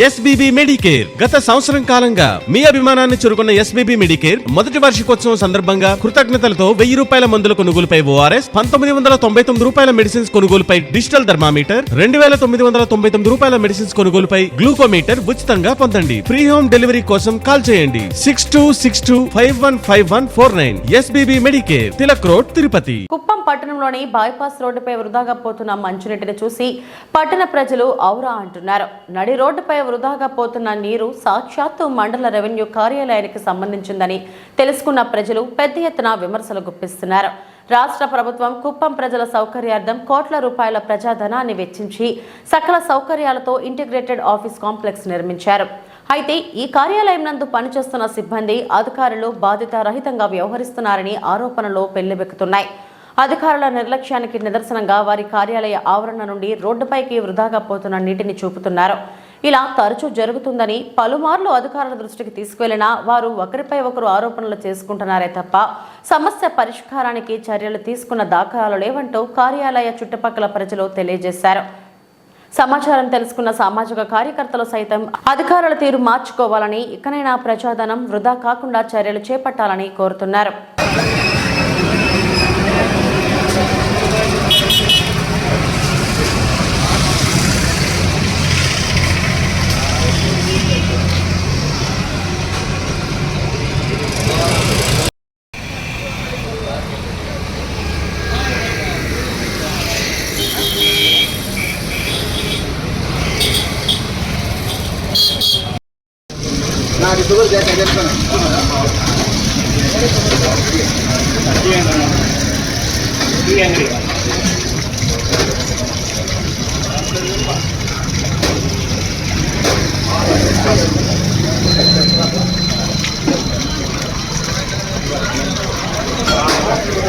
SBB Medicare గత సంవత్సరం కాలంగా మీ అభిమానాన్ని చురుకున్న ఎస్బీబీ మెడికేర్ మొదటి వార్షికోత్సవం సందర్భంగా కృతజ్ఞతలతో వెయ్యి రూపాయల మందుల కొనుగోలుపై ఓఆర్ఎస్ పంతొమ్మిది వందల తొంభై తొమ్మిది రూపాయల మెడిసిన్స్ కొనుగోలుపై డిజిటల్ థర్మామీటర్ రెండు వేల తొమ్మిది వందల తొంభై తొమ్మిది రూపాయల మెడిసిన్స్ కొనుగోలుపై గ్లూకోమీటర్ ఉచితంగా పొందండి. ఫ్రీ హోమ్ డెలివరీ కోసం కాల్ చేయండి. Six two six two five one five one four nine SBB Medicare Tilak road Tirupati. Kuppam పట్టణంలోని బైపాస్ రోడ్డుపై వృధాగా పోతున్న మంచినీటిని చూసి పట్టణ ప్రజలు ఔరా అంటున్నారు. నడి రోడ్డుపై వృధాగా పోతున్న నీరు సాక్షాత్తు మండల రెవెన్యూ కార్యాలయానికి సంబంధించిందని తెలుసుకున్న ప్రజలు పెద్ద ఎత్తున విమర్శలు గుప్పిస్తున్నారు. రాష్ట్ర ప్రభుత్వం కుప్పం ప్రజల సౌకర్యార్థం కోట్ల రూపాయల ప్రజాధనాన్ని వెచ్చించి సకల సౌకర్యాలతో ఇంటిగ్రేటెడ్ ఆఫీస్ కాంప్లెక్స్ నిర్మించారు. అయితే ఈ కార్యాలయం నందు పనిచేస్తున్న సిబ్బంది అధికారులు బాధితారహితంగా వ్యవహరిస్తున్నారని ఆరోపణలు పెళ్ళిబెక్కుతున్నాయి అధికారుల నిర్లక్ష్యానికి నిదర్శనంగా వారి కార్యాలయ ఆవరణ నుండి రోడ్డుపైకి వృధాగా పోతున్న నీటిని చూపుతున్నారు. ఇలా తరచూ జరుగుతుందని పలుమార్లు అధికారుల దృష్టికి తీసుకువెళ్ళినా వారు ఒకరిపై ఒకరు ఆరోపణలు చేసుకుంటున్నారే తప్ప సమస్య పరిష్కారానికి చర్యలు తీసుకున్న దాఖలాలు లేవంటూ కార్యాలయ చుట్టుపక్కల ప్రజలు తెలియజేశారు. సమాచారం తెలుసుకున్న సామాజిక కార్యకర్తలు సైతం అధికారుల తీరు మార్చుకోవాలని ఇకనైనా ప్రజాధనం వృధా కాకుండా చర్యలు చేపట్టాలని కోరుతున్నారు. నాకు షుగర్ చేస్తే చెప్తాను